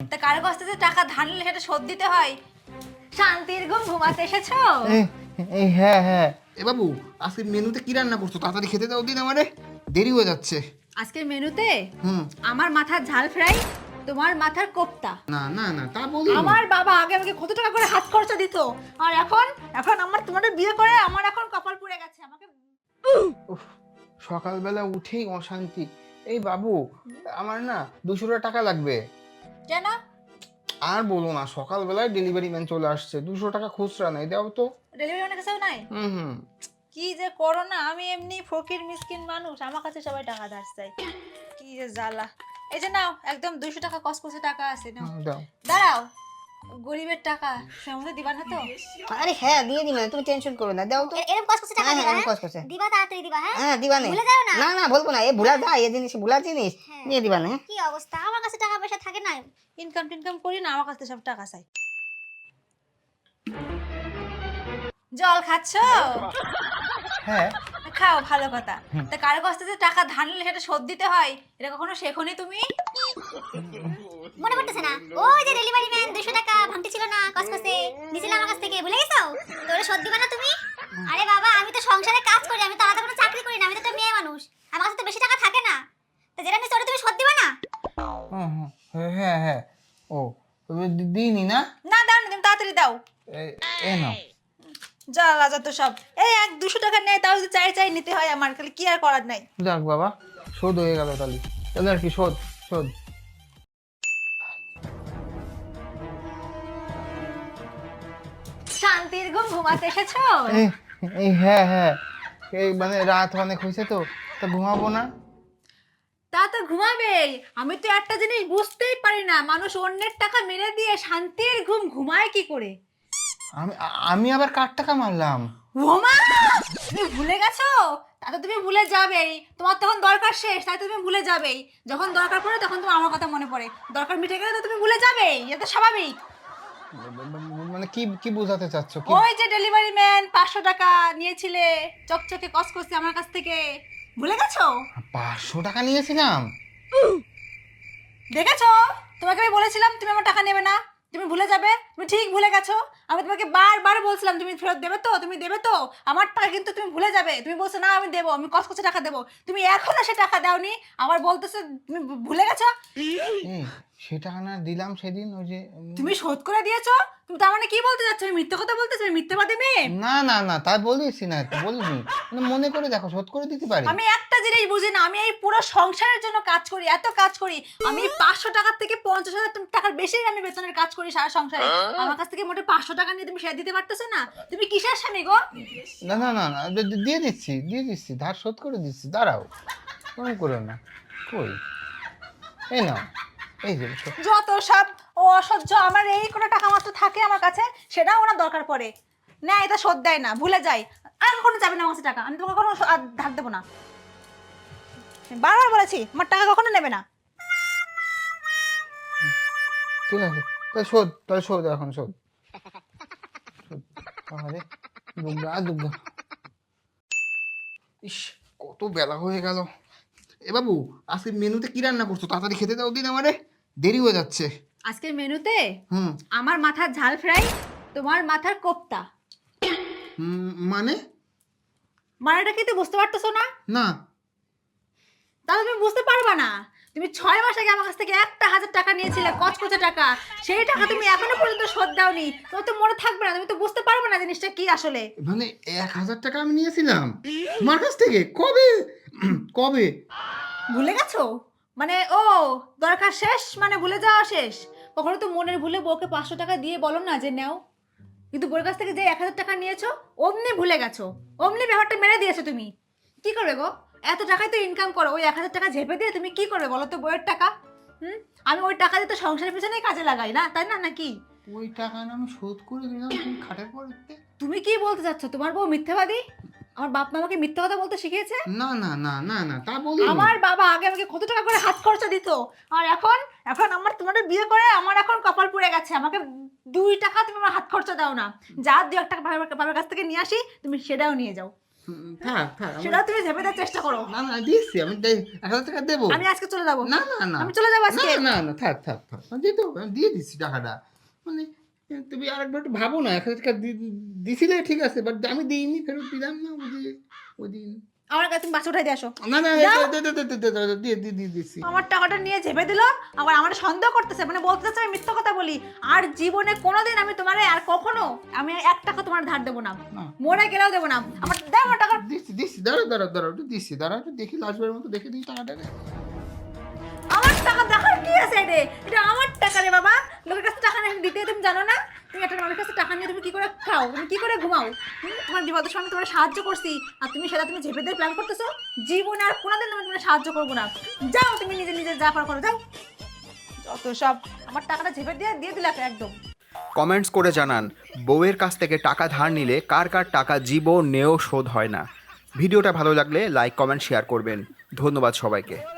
তা কারও কাছ থেকে টাকা ধার নিলে সেটা শোধ দিতে হয়? শান্তির ঘুম ঘুমাতে এসেছ? এই হ্যাঁ হ্যাঁ। এ বাবু আজকে মেনুতে কি রান্না করছ? তাড়াতাড়ি খেতে দাও দিন আমারে। দেরি হয়ে যাচ্ছে। আজকের মেনুতে হুম। আমার মাথার ঝাল ফ্রাই তোমার মাথার কোপ্তা। না না না তা বলি আমার বাবা আগে আমাকে কত টাকা করে হাত খরচা দিত। আর এখন এখন আমার তোমাদের বিয়ে করে আমার এখন কপাল পুড়ে গেছে। আমাকে উফ, সকালবেলা উঠেই অশান্তি। এই বাবু আমার না দুশো টাকা লাগবে। আর বলো না সকালবেলায় ডেলিভারি ম্যান চলে আসছে। দুশো টাকা খুচরা নাই দাও তো। ডেলিভারি ম্যানের কাছেও নাই? হুম হুম। কি যে করো না আমি এমনি ফকির মিসকিন মানুষ আমার কাছে সবাই টাকা ধার চাই কি যে জ্বালা। এই যে নাও একদম দুশো টাকা কসকসে টাকা আছে নাও। দাও। দাঁড়াও। গরিবের টাকা দিবা না তো? আরে হ্যাঁ দিয়ে দিবে তুমি টেনশন করো না দাও তো। এরকম কষ্ট টাকা হ্যাঁ দিবা হ্যাঁ? হ্যাঁ? কস দিবা তাড়াতাড়ি দিবা হ্যাঁ? হ্যাঁ দিবা নে। ভুলে যাও না। না না বলব না এ ভুলা যায় এ জিনিস ভুলা জিনিস হ্যাঁ। দিয়ে দিবা না কি অবস্থা? আমার কাছে টাকা পয়সা থাকে না। ইনকাম টিনকাম করি না আমার কাছে সব টাকা চাই। জল খাচ্ছ? হ্যাঁ। খাও ভালো কথা। তা কারও কাছ থেকে টাকা ধার নিলে সেটা শোধ দিতে হয়? এটা কখনো শেখনি তুমি? মনে পড়তেছে না। ওই যে ডেলিভারি ম্যান দুশো ছিল না কসকসে। নিছিল আমার কাছ থেকে ভুলে গেছো? তোরে শোধ দিবা না তুমি? আরে বাবা আমি তো সংসারে কাজ করি আমি তো আলাদা কোনো চাকরি করি না আমি তো একটা মেয়ে মানুষ। আমার কাছে তো বেশি টাকা থাকে না। তো যেটা ওটা তুমি শোধ দিবা না? হ্যাঁ হ্যাঁ হ্যাঁ। ও দিইনি না? না দাও না তুমি তাড়াতাড়ি দাও। এ- এ নাও। যা রাজা তো সব। এই এক দুশো টাকা নেয় তাও যদি চাই চাই নিতে হয় আমার খালি কি আর করার নাই? যাক বাবা শোধ হয়ে গেল তাহলে। তাহলে আর কি শোধ? শোধ। শান্তির ঘুম ঘুমাতে এসেছ? এই হ্যাঁ হ্যাঁ। এই মানে রাত অনেক হয়েছে তো তা ঘুমাবো না? তা তো ঘুমাবেই। আমি তো একটা জিনিস বুঝতেই পারি না মানুষ অন্যের টাকা মেরে দিয়ে শান্তির ঘুম ঘুমায় কি করে? আমি আমি আবার কার টাকা মারলাম? ওমা! তুমি ভুলে গেছো? তা তো তুমি ভুলে যাবেই। তোমার তখন দরকার শেষ তাই তো তুমি ভুলে যাবেই। যখন দরকার পড়ে তখন তোমার আমার কথা মনে পড়ে। দরকার মিটে গেলে তো তুমি ভুলে যাবেই এটা তো স্বাভাবিক। মানে কি কি বোঝাতে চাচ্ছ? কি ওই যে ডেলিভারি ম্যান পাঁচশো টাকা নিয়েছিলে। চকচকে কসকসে আমার কাছ থেকে। ভুলে গেছো? পাঁচশো টাকা নিয়েছিলাম? দেখেছ? তোমাকে আমি বলেছিলাম তুমি আমার টাকা নেবে না। তুমি ভুলে যাবে? তুমি ঠিক ভুলে গেছো? আমি তোমাকে বারবার বলছিলাম তুমি ফেরত দেবে তো? তুমি দেবে তো? আমার টাকা কিন্তু তুমি ভুলে যাবে। তুমি বলছো না আমি দেবো আমি কস কষে টাকা দেবো। তুমি এখনও সে টাকা দাওনি। আবার বলতেছে তুমি ভুলে গেছো? সে টাকা না দিলাম সেদিন ওই যে তুমি শোধ করে দিয়েছ? তুমি তার মানে কি বলতে যাচ্ছ? আমি মিথ্যে কথা বলতেছো আমি মিথ্যেবাদী মেয়ে? না না না তাই বলিস না বলিনি মানে মনে করে দেখো শোধ করে দিতে পারি। আমি একটা জিনিস বুঝি না আমি এই পুরো সংসারের জন্য কাজ করি এত কাজ করি। আমি পাঁচশো টাকার থেকে পঞ্চাশ হাজার টাকার বেশি আমি বেতনের কাজ করি সারা সংসারে। আমার কাছ থেকে মোটে পাঁচশো টাকা নিয়ে তুমি সেটা দিতে পারতেছো না? তুমি কিসের স্বামী গো? না না না না দিয়ে দিচ্ছি দিয়ে দিচ্ছি ধার শোধ করে দিচ্ছি দাঁড়াও। কোনো করো না কই? এই নাও। এই যে যত সব ও অসহ্য আমার এই কোনো টাকা মাত্র থাকে আমার কাছে সেটাও ওনার দরকার পড়ে। না এটা শোধ দেয় না ভুলে যায় আর কোনো যাবে না আমার কাছে টাকা আমি তোমাকে কোনো আর ধার দেবো না। বারবার বলেছি আমার টাকা কখনো নেবে না। ঠিক আছে তাহলে শোধ তাহলে শোধ এখন শোধ। শোধ। আরে দুর্গা দুর্গা ইস কত বেলা হয়ে গেল। এ বাবু আজকে মেনুতে কি রান্না করছ? তাড়াতাড়ি খেতে দাও দিন আমারে। দেরি হয়ে যাচ্ছে। আজকের মেনুতে হুম। আমার মাথার ঝাল ফ্রাই তোমার মাথার কোপ্তা। মানে? মানেটা কি তুই বুঝতে পারতেছো না? না। তাহলে তুমি বুঝতে পারবা না। তুমি ছয় মাস আগে আমার কাছ থেকে একটা হাজার টাকা নিয়েছিলে কচকচে টাকা। সেই টাকা তুমি এখনও পর্যন্ত শোধ দাওনি। তোমার তো মনে থাকবে না তুমি তো বুঝতে পারবে না জিনিসটা কি আসলে। মানে এক হাজার টাকা আমি নিয়েছিলাম। তোমার কাছ থেকে? কবে? কবে? ভুলে গেছো? মানে ও দরকার শেষ? মানে ভুলে যাওয়া শেষ? কখনো তো মনের ভুলে বউকে পাঁচশো টাকা দিয়ে বলো না যে নাও। কিন্তু বউয়ের কাছ থেকে যে এক হাজার টাকা নিয়েছো অমনি ভুলে গেছো। অমনি ব্যাপারটা মেরে দিয়েছ তুমি। কি করবে গো? এত টাকায় তো ইনকাম করো। ওই এক হাজার টাকা ঝেপে দিয়ে তুমি কি করবে বলো তো বউয়ের টাকা? হুম? আমি ওই টাকা দিয়ে তো সংসারের পিছনেই কাজে লাগাই না তাই না নাকি? ওই টাকা না আমি শোধ করে দিলাম তুমি খাটের পরে তুমি কি বলতে চাচ্ছ? তোমার বউ মিথ্যাবাদী? আমার বাপ মা আমাকে মিথ্যা কথা বলতে শিখিয়েছে? না না না না না তা বলি আমার বাবা আগে আমাকে কত টাকা করে হাত খরচা দিত? আর এখন এখন আমার তোমাদের বিয়ে করে আমার এখন কপাল পুড়ে গেছে। আমাকে দুই টাকা তুমি আমার হাত খরচা দাও না। যা দু এক টাকা বাবার কাছ থেকে নিয়ে আসি তুমি সেটাও নিয়ে যাও। থাক থাক সেটা তুমি ভেবে দেওয়ার চেষ্টা করো। না না দিচ্ছি আমি এক হাজার টাকা দেবো। আমি আজকে চলে যাব। না না না। আমি চলে যাব আজকে। না না থাক থাক থাক। দিয়ে দিচ্ছি টাকাটা। মানে তুমি আরেকবার একটু ভাবো না এক হাজার টাকা দিছিলে ঠিক আছে বাট আমি দিইনি ফেরত দিলাম না ওই যে ওই দিন। আমার কাছে তুমি উঠাই দিয়ে আসো। না না দিয়ে দিয়ে দিয়ে দিচ্ছি আমার টাকাটা নিয়ে ঝেপে দিল আবার আমার সন্দেহ করতেছে মানে বলতে চাচ্ছে আমি মিথ্যা কথা বলি। আর জীবনে কোনোদিন আমি তোমারে আর কখনো আমি এক টাকা তোমার ধার দেবো না। না। মরে গেলেও দেবো না। আমার দাও আমার টাকা। দিচ্ছি দিচ্ছি দাঁড়াও দাঁড়াও দাঁড়াও একটু দিচ্ছি দাঁড়াও একটু দেখি লাস্টবারের মতো দেখে দিই টাকাটা। টাকা দেখার কি আছে রে? এটা আমার টাকা রে বাবা। লোকের কাছে টাকা নিয়ে দিতে তুমি জানো না? তুমি একটা মানুষের কাছে টাকা নিয়ে তুমি কি করে খাও? তুমি কি করে ঘুমাও? তোমার বিপদের সময় তোমার সাহায্য করছি। আর তুমি সেটা তুমি ঝেপে দিয়ে প্ল্যান করতেছো? জীবনে আর কোনোদিন আমি তোমার সাহায্য করব না। যাও, তুমি নিজে নিজে যা পার করো, যাও। যত সব, আমার টাকাটা ঝেপে দিয়ে দিয়ে দিলে একদম। কমেন্টস করে জানান, বউয়ের কাছ থেকে টাকা ধার নিলে কার কার টাকা জীবনেও শোধ হয় না? ভিডিওটা ভালো লাগলে লাইক, কমেন্ট শেয়ার করবেন। ধন্যবাদ সবাইকে।